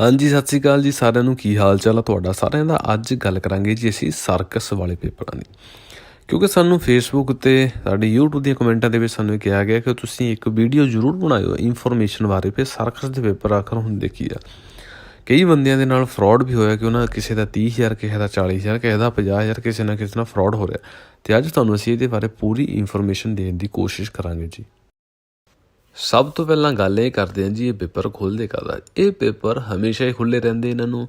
ਹਾਂਜੀ, ਸਤਿ ਸ੍ਰੀ ਅਕਾਲ ਜੀ ਸਾਰਿਆਂ ਨੂੰ। ਕੀ ਹਾਲ ਚਾਲ ਆ ਤੁਹਾਡਾ? ਸਾਰਿਆਂ ਦਾ ਅੱਜ ਗੱਲ ਕਰਾਂਗੇ ਜੀ ਅਸੀਂ ਸਰਕਸ ਵਾਲੇ ਪੇਪਰਾਂ ਦੀ। ਕਿਉਂਕਿ ਸਾਨੂੰ ਫੇਸਬੁੱਕ ਤੇ ਸਾਡੇ YouTube ਦੀਆਂ ਕਮੈਂਟਾਂ ਦੇ ਵਿੱਚ ਸਾਨੂੰ ਇਹ ਕਿਹਾ ਗਿਆ ਕਿ ਤੁਸੀਂ ਇੱਕ ਵੀਡੀਓ ਜ਼ਰੂਰ ਬਣਾਇਓ ਇਨਫੋਰਮੇਸ਼ਨ ਬਾਰੇ ਪੇ ਸਰਕਸ ਦੇ ਪੇਪਰ ਆਖਰ ਹੁੰਦੇ ਕੀ ਆ। ਕਈ ਬੰਦਿਆਂ ਦੇ ਨਾਲ ਫਰਾਡ ਵੀ ਹੋਇਆ ਕਿ ਉਹਨਾਂ ਕਿਸੇ ਦਾ 30000 ਕਿਸੇ ਦਾ 40000 ਕਿਸੇ ਦਾ 50000 ਕਿਸੇ ਨਾ ਕਿਸੇ ਨਾਲ ਫਰਾਡ ਹੋ ਰਿਹਾ। ਤੇ ਅੱਜ ਤੁਹਾਨੂੰ ਅਸੀਂ ਇਹਦੇ ਬਾਰੇ ਪੂਰੀ ਇਨਫੋਰਮੇਸ਼ਨ ਦੇਣ ਦੀ ਕੋਸ਼ਿਸ਼ ਕਰਾਂਗੇ ਜੀ। ਸਭ ਤੋਂ ਪਹਿਲਾਂ ਗੱਲ ਇਹ ਕਰਦੇ ਹਾਂ ਜੀ, ਇਹ ਪੇਪਰ ਖੋਲਦੇ ਕਦਾ ਇਹ ਪੇਪਰ ਹਮੇਸ਼ਾ ਹੀ ਖੁੱਲੇ ਰਹਿੰਦੇ ਇਹਨਾਂ ਨੂੰ।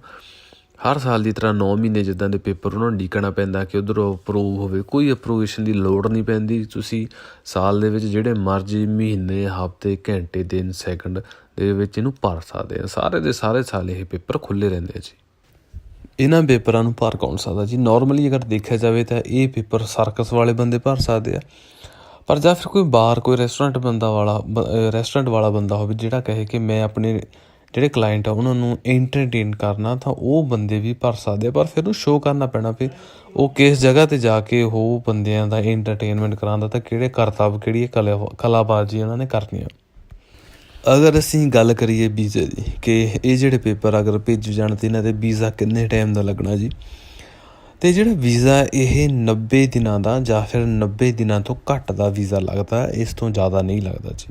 ਹਰ ਸਾਲ ਦੀ ਤਰ੍ਹਾਂ 9 ਮਹੀਨੇ ਜਿੱਦਾਂ ਦੇ ਪੇਪਰ ਉਹਨਾਂ ਨੂੰ ਡੀਕਣਾ ਪੈਂਦਾ ਕਿ ਉਧਰੋਂ ਅਪਰੂਵ ਹੋਵੇ, ਕੋਈ ਅਪਰੂਵੇਸ਼ਨ ਦੀ ਲੋੜ ਨਹੀਂ ਪੈਂਦੀ। ਤੁਸੀਂ ਸਾਲ ਦੇ ਵਿੱਚ ਜਿਹੜੇ ਮਰਜ਼ੀ ਮਹੀਨੇ, ਹਫ਼ਤੇ, ਘੰਟੇ, ਦਿਨ, ਸੈਕਿੰਡ ਦੇ ਵਿੱਚ ਇਹਨੂੰ ਭਰ ਸਕਦੇ ਆ। ਸਾਰੇ ਦੇ ਸਾਰੇ ਸਾਲ ਇਹ ਪੇਪਰ ਖੁੱਲੇ ਰਹਿੰਦੇ ਆ ਜੀ। ਇਹਨਾਂ ਪੇਪਰਾਂ ਨੂੰ ਭਰ ਕੌਣ ਸਕਦਾ ਜੀ? ਨਾਰਮਲੀ ਅਗਰ ਦੇਖਿਆ ਜਾਵੇ ਤਾਂ ਇਹ ਪੇਪਰ ਸਰਕਸ ਵਾਲੇ ਬੰਦੇ ਭਰ ਸਕਦੇ ਆ। ਪਰ ਜਾਂ ਫਿਰ ਕੋਈ ਬਾਰ, ਕੋਈ ਰੈਸਟੋਰੈਂਟ ਬੰਦਾ ਵਾਲਾ ਰੈਸਟੋਰੈਂਟ ਵਾਲਾ ਬੰਦਾ ਹੋਵੇ ਜਿਹੜਾ ਕਹੇ ਕਿ ਮੈਂ ਆਪਣੇ ਜਿਹੜੇ ਕਲਾਇੰਟ ਆ, ਉਹਨਾਂ ਨੂੰ ਐਂਟਰਟੇਨ ਕਰਨਾ ਤਾਂ ਉਹ ਬੰਦੇ ਵੀ ਭਰ ਸਕਦੇ ਪਰ ਫਿਰ ਉਹ ਸ਼ੋਅ ਕਰਨਾ ਪੈਣਾ ਵੀ ਉਹ ਕਿਸ ਜਗ੍ਹਾ ਤੇ ਜਾ ਕੇ ਉਹ ਬੰਦਿਆਂ ਦਾ ਐਂਟਰਟੇਨਮੈਂਟ ਕਰਾਉਂਦਾ ਤਾਂ ਕਿਹੜੇ ਕਰਤੱਵ, ਕਿਹੜੀ ਕਲਾ, ਕਲਾਬਾਜ਼ੀ ਉਹਨਾਂ ਨੇ ਕਰਨੀ ਆ। ਅਗਰ ਅਸੀਂ ਗੱਲ ਕਰੀਏ ਵੀਜ਼ੇ ਦੀ, ਕਿ ਇਹ ਜਿਹੜੇ ਪੇਪਰ ਅਗਰ ਭੇਜੇ ਜਾਣ ਤੇ ਇਹਨਾਂ ਤੇ ਵੀਜ਼ਾ ਕਿੰਨੇ ਟਾਈਮ ਦਾ ਲੱਗਣਾ ਜੀ? ਤੇ ਜਿਹੜਾ ਵੀਜ਼ਾ ਇਹ 90 ਦਿਨਾਂ ਦਾ ਜਾਂ ਫਿਰ 90 ਦਿਨਾਂ ਤੋਂ ਘੱਟ ਦਾ ਵੀਜ਼ਾ ਲੱਗਦਾ, ਇਸ ਤੋਂ ਜ਼ਿਆਦਾ ਨਹੀਂ ਲੱਗਦਾ ਜੀ।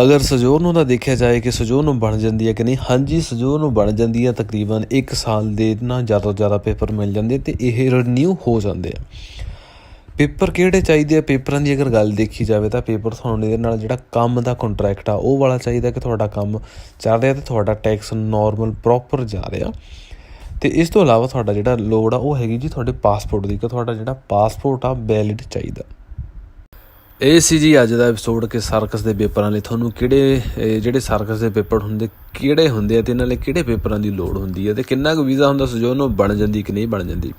ਅਗਰ ਸਜੋ ਨੂੰ ਤਾਂ ਦੇਖਿਆ ਜਾਏ ਕਿ ਸਜੋਰਨੋ ਬਣ ਜਾਂਦੀ ਹੈ ਕਿ ਨਹੀਂ, ਹਾਂਜੀ ਸਜੋਰਨੋ ਬਣ ਜਾਂਦੀ ਹੈ, ਤਕਰੀਬਨ 1 ਸਾਲ ਦੇ ਨਾ ਜ਼ਿਆਦਾ ਤੋਂ ਜ਼ਿਆਦਾ ਪੇਪਰ ਮਿਲ ਜਾਂਦੇ ਤੇ ਇਹ ਰੀਨਿਊ ਹੋ ਜਾਂਦੇ ਆ। ਪੇਪਰ ਕਿਹੜੇ ਚਾਹੀਦੇ ਆ? ਪੇਪਰਾਂ ਦੀ ਅਗਰ ਗੱਲ ਦੇਖੀ ਜਾਵੇ ਤਾਂ ਪੇਪਰ ਤੁਹਾਨੂੰ ਇਹਦੇ ਨਾਲ ਜਿਹੜਾ ਕੰਮ ਦਾ ਕੰਟਰੈਕਟ ਆ, ਉਹ ਵਾਲਾ ਚਾਹੀਦਾ ਕਿ ਤੁਹਾਡਾ ਕੰਮ ਚੱਲ ਰਿਹਾ ਤੇ ਤੁਹਾਡਾ ਟੈਕਸ ਨਾਰਮਲ ਪ੍ਰੋਪਰ ਜਾ ਰਿਹਾ। ਤੇ ਇਸ ਤੋਂ ਇਲਾਵਾ ਤੁਹਾਡਾ ਜਿਹੜਾ ਲੋੜ ਆ, ਉਹ ਹੈਗੀ ਜੀ ਤੁਹਾਡੇ ਪਾਸਪੋਰਟ ਦੀ, ਕਿ ਤੁਹਾਡਾ ਜਿਹੜਾ ਪਾਸਪੋਰਟ ਆ ਵੈਲਿਡ ਚਾਹੀਦਾ। ਇਹ ਸੀ ਜੀ ਅੱਜ ਦਾ ਐਪੀਸੋਡ ਕਿ ਸਰਕਸ ਦੇ ਪੇਪਰਾਂ ਲਈ ਤੁਹਾਨੂੰ ਕਿਹੜੇ ਜਿਹੜੇ ਸਰਕਸ ਦੇ ਪੇਪਰ ਹੁੰਦੇ, ਕਿਹੜੇ ਹੁੰਦੇ ਆ ਤੇ ਇਹਨਾਂ ਲਈ ਕਿਹੜੇ ਪੇਪਰਾਂ ਦੀ ਲੋੜ ਹੁੰਦੀ ਹੈ ਤੇ ਕਿੰਨਾ ਕੁ ਵੀਜ਼ਾ ਹੁੰਦਾ, ਸੋ ਉਹਨੂੰ ਬਣ ਜਾਂਦੀ ਕਿ ਨਹੀਂ ਬਣ ਜਾਂਦੀ।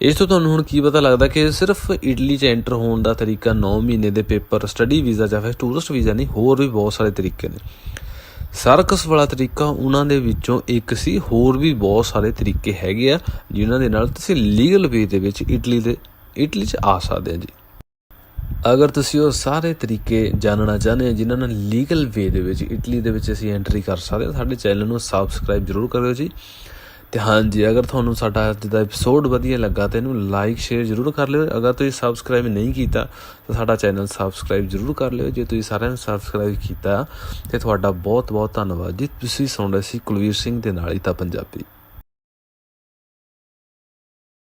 ਇਸ ਤੋਂ ਤੁਹਾਨੂੰ ਹੁਣ ਕੀ ਪਤਾ ਲੱਗਦਾ ਕਿ ਸਿਰਫ ਇਟਲੀ 'ਚ ਐਂਟਰ ਹੋਣ ਦਾ ਤਰੀਕਾ 9 ਮਹੀਨੇ ਦੇ ਪੇਪਰ ਸਟੱਡੀ ਵੀਜ਼ਾ ਜਾਂ ਫਿਰ ਟੂਰਿਸਟ ਵੀਜ਼ਾ ਨਹੀਂ, ਹੋਰ ਵੀ ਬਹੁਤ ਸਾਰੇ ਤਰੀਕੇ ਨੇ। ਸਰਕਸ ਵਾਲਾ ਤਰੀਕਾ ਉਹਨਾਂ ਦੇ ਵਿੱਚੋਂ ਇੱਕ ਸੀ, ਹੋਰ ਵੀ ਬਹੁਤ ਸਾਰੇ ਤਰੀਕੇ ਹੈਗੇ ਆ, ਜਿਨ੍ਹਾਂ ਦੇ ਨਾਲ ਤੁਸੀਂ ਲੀਗਲ ਵੇ ਦੇ ਵਿੱਚ ਇਟਲੀ ਦੇ, ਇਟਲੀ 'ਚ ਆ ਸਕਦੇ ਆ ਜੀ। ਅਗਰ ਤੁਸੀਂ ਉਹ ਸਾਰੇ ਤਰੀਕੇ ਜਾਣਨਾ ਚਾਹੁੰਦੇ ਹੋ, ਜਿਨ੍ਹਾਂ ਨਾਲ ਲੀਗਲ ਵੇ ਦੇ ਵਿੱਚ ਇਟਲੀ ਦੇ ਵਿੱਚ ਅਸੀਂ ਐਂਟਰੀ ਕਰ ਸਕਦੇ ਹਾਂ, ਸਾਡੇ ਚੈਨਲ ਨੂੰ ਸਬਸਕ੍ਰਾਈਬ ਜ਼ਰੂਰ ਕਰਿਓ ਜੀ। ਤੇ ਹਾਂਜੀ, ਅਗਰ ਤੁਹਾਨੂੰ ਸਾਡਾ ਅੱਜ ਦਾ ਐਪੀਸੋਡ ਵਧੀਆ ਲੱਗਾ ਤੇ ਇਹਨੂੰ ਲਾਈਕ ਸ਼ੇਅਰ ਜ਼ਰੂਰ ਕਰ ਲਿਓ। ਅਗਰ ਤੁਸੀਂ ਸਬਸਕ੍ਰਾਈਬ ਨਹੀਂ ਕੀਤਾ, ਤਾਂ ਸਾਡਾ ਚੈਨਲ ਸਬਸਕ੍ਰਾਈਬ ਜ਼ਰੂਰ ਕਰ ਲਿਓ। ਜੇ ਤੁਸੀਂ ਸਾਰਿਆਂ ਨੇ ਸਬਸਕ੍ਰਾਈਬ ਕੀਤਾ, ਤੇ ਤੁਹਾਡਾ ਬਹੁਤ ਬਹੁਤ ਧੰਨਵਾਦ ਜੀ। ਤੁਸੀਂ ਸੁਣ ਰਹੇ ਸੀ ਕੁਲਵੀਰ ਸਿੰਘ ਦੇ ਨਾਲ ਹੀ ਤਾਂ ਪੰਜਾਬੀ।